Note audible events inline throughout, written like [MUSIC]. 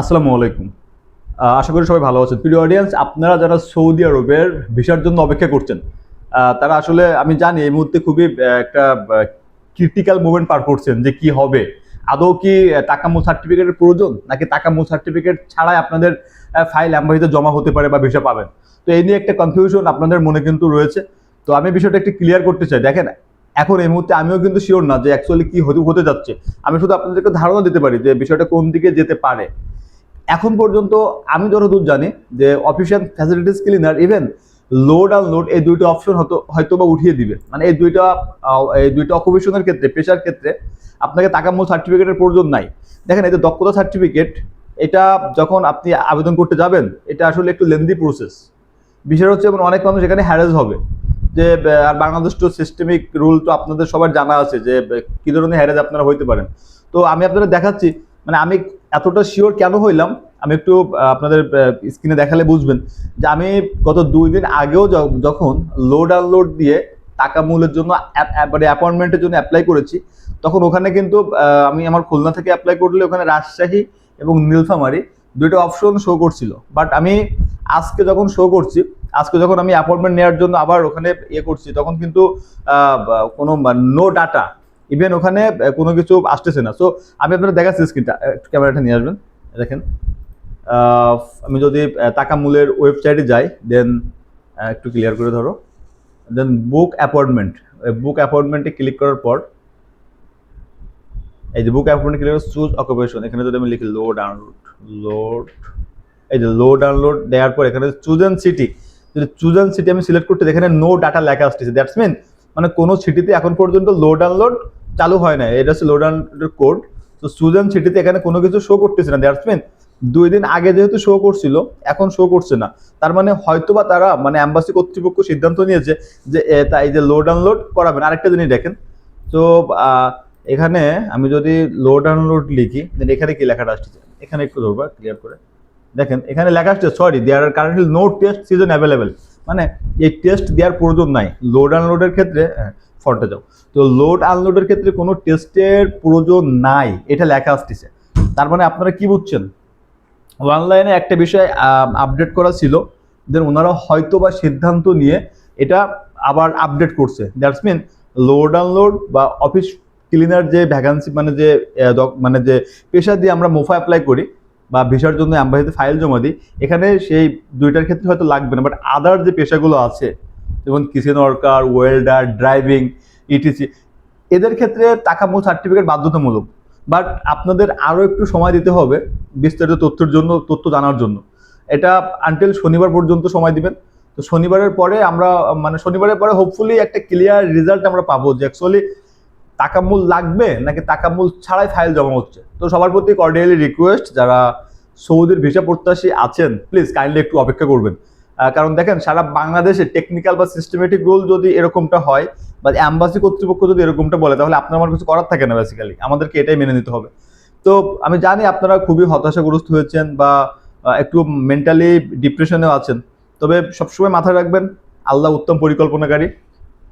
আসসালামু আলাইকুম। আশা করি সবাই ভালো আছেন। প্রিয় অডিয়েন্স আপনারা যারা সৌদি আরবের ভিসার জন্য অপেক্ষা করছেন তারা আসলে আমি জানি এই মুহূর্তে খুবই একটা ক্রিটিক্যাল মোমেন্ট পার করছেন যে কি হবে। আদৌ কি আহ, টাকামূল সার্টিফিকেটের প্রয়োজন? নাকি টাকামূল সার্টিফিকেট ছাড়াই আপনাদের ফাইল অ্যাম্বাসিতে জমা হতে পারে বা ভিসা পাবেন? তো এই নিয়ে একটা কনফিউশন আপনাদের মনে কিন্তু রয়েছে। তো আমি বিষয়টা একটু ক্লিয়ার করতে চাই। দেখেন এখন এই মুহূর্তে আমিও কিন্তু শিওর না যে অ্যাকচুয়ালি কি হতে যাচ্ছে। আমি শুধু আপনাদেরকে ধারণা দিতে পারি যে বিষয়টা কোন দিকে যেতে পারে। এখন পর্যন্ত আমি যতদূর জানি যে official facilities cleaner even load আর লোড এই দুইটা অপশন হয়তো হয়তো বা উঠিয়ে দিবে। মানে এই দুইটা এই দুইটা অকুপেশনের ক্ষেত্রে, পেশার ক্ষেত্রে আপনাকে টাকামূল সার্টিফিকেটের প্রয়োজন নাই। দেখেন, এই যে দক্ষতা সার্টিফিকেট এটা যখন আপনি আবেদন করতে যাবেন, এটা আসলে একটু লেন্দি প্রসেস বিষয় হচ্ছে এবং অনেক মানুষ এখানে হ্যারেজ হবে যে আর বাংলাদেশ তো সিস্টেমিক রুল তো আপনাদের সবার জানা আছে যে, কী ধরনের হ্যারেজ আপনারা হইতে পারেন। তো আমি আপনাদের দেখাচ্ছি মানে আমি এতটা শিওর কেন হইলাম? আমি একটু আপনাদের স্ক্রিনে দেখালে বুঝবেন যে আমি গত দুই দিন আগেও যখন লোড আনলোড দিয়ে টাকা মূলের জন্য মানে অ্যাপয়েন্টমেন্টের জন্য অ্যাপ্লাই করেছি, তখন ওখানে কিন্তু আমি আমার খুলনা থেকে অ্যাপ্লাই করলে ওখানে রাজশাহী এবং নীলফামারি দুইটা অপশন শো করছিল। বাট আমি আজকে যখন শো করছি, আজকে যখন আমি অ্যাপয়েন্টমেন্ট নেওয়ার জন্য আবার ওখানে ইয়ে করছি, তখন কিন্তু কোনো নো ডাটা ইভেন ওখানে কোনো কিছু আসতেছে না। সো আমি আপনারা দেখাচ্ছি স্ক্রিনটা ক্যামেরাটা নিয়ে আসবেন। দেখেন। আমি যদি আহ, টাকা মূলের ওয়েবসাইটে যাই দেন একটু ক্লিয়ার করে ধরো। দেন বুক অ্যাপয়েন্টমেন্ট বুক অ্যাপয়েন্টমেন্টে ক্লিক করার পর এই যে book appointment click choose occupation এখানে যদি আমি লিখি লো ডাউনলোড লোড এই যে লো ডাউনলোড দেওয়ার পর এখানে চুজেন সিটি যদি চুজেন সিটি আমি সিলেক্ট করতে এখানে নো ডাটা লেখা আসতেছে। দ্যাটস মিন মানে কোনো সিটিতে এখন পর্যন্ত লোড ডাউনলোড চালু হয় না এটা হচ্ছে লো ডাউনলোডের কোড তো চুজেন সিটিতে এখানে কোনো কিছু শো করতেছে না। দ্যাটস মিন দুই দিন আগে যেহেতু শো করছিল, এখন শো করছে না। তার মানে হয়তোবা তারা মানে অ্যাম্বাসি কর্তৃপক্ষ সিদ্ধান্ত নিয়েছে যে তাই যে লোড ডাউনলোড করাবেন। আরেকটা জিনিস দেখেন। তো এখানে আমি যদি লোড ডাউনলোড লিখি দেন এখানে কি লেখাটা আসছে এখানে একটু ধরবা ক্লিয়ার করে। দেখেন, এখানে লেখা আসছে sorry there are currently no test season available মানে এই টেস্ট দেওয়ার প্রয়োজন নাই। লোড আনলোডের ক্ষেত্রে ফন্টে যাও। তো লোড আনলোডের ক্ষেত্রে কোনো টেস্টের প্রয়োজন নাই, এটা লেখা আসতেছে। তার মানে আপনারা কি বুঝছেন? অনলাইনে একটা বিষয় আপডেট করা ছিল দেন ওনারা হয়তো বা সিদ্ধান্ত নিয়ে এটা আবার আপডেট করছে। দ্যাটস মিন লোড আনলোড বা অফিস ক্লিনার যে ভ্যাকান্সি মানে যে মানে যে পেশা দিয়ে আমরা মোফা অ্যাপ্লাই করি বা ভিসার জন্য অ্যাম্বাসিতে ফাইল জমা দিই, এখানে সেই দুইটার ক্ষেত্রে হয়তো লাগবে না বাট আদার যে পেশাগুলো আছে, যেমন kitchen worker welder driving ETC এদের ক্ষেত্রে টাকা মূল সার্টিফিকেট বাধ্যতামূলক। বাট আপনাদের আরও একটু সময় দিতে হবে বিস্তারিত তথ্যের জন্য, তথ্য জানার জন্য। এটা আনটিল শনিবার পর্যন্ত সময় দিবেন। তো শনিবারের পরে আমরা মানে শনিবারের পরে হোপফুলি একটা ক্লিয়ার রেজাল্ট আমরা পাবো যে অ্যাকচুয়ালি টাকা মূল লাগবে নাকি টাকা মূল ছাড়াই ফাইল জমা হচ্ছে? তো সবার প্রতি কর্ডিয়ালি রিকোয়েস্ট যারা সৌদির ভিসা প্রত্যাশী আছেন প্লিজ কাইন্ডলি একটু অপেক্ষা করবেন। কারণ দেখেন, সারা বাংলাদেশে টেকনিক্যাল বা সিস্টেমেটিক রোল যদি এরকমটা হয়, বা অ্যাম্বাসি কর্তৃপক্ষ যদি এরকমটা বলে, তাহলে আপনার আমার কিছু করার থাকে না বেসিক্যালি আমাদেরকে এটাই মেনে নিতে হবে। তো আমি জানি আপনারা খুবই হতাশাগ্রস্ত হয়েছেন বা একটু মেন্টালি ডিপ্রেশনেও আছেন। তবে সবসময় মাথায় রাখবেন, আল্লাহ উত্তম পরিকল্পনাকারী।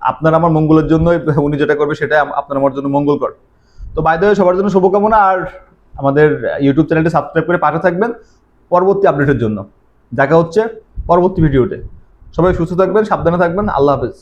আপনার আমার মঙ্গলের জন্য [LAUGHS] উনি যেটা করবে সেটাই আপনার আমার জন্য মঙ্গলকর। তো বাইদ সবার জন্য শুভকামনা আর আমাদের ইউটিউব চ্যানেলটি সাবস্ক্রাইব করে পাশে থাকবেন পরবর্তী আপডেটের জন্য। দেখা হচ্ছে পরবর্তী ভিডিওতে সবাই সুস্থ থাকবেন, সাবধানে থাকবেন। আল্লাহ হাফেজ।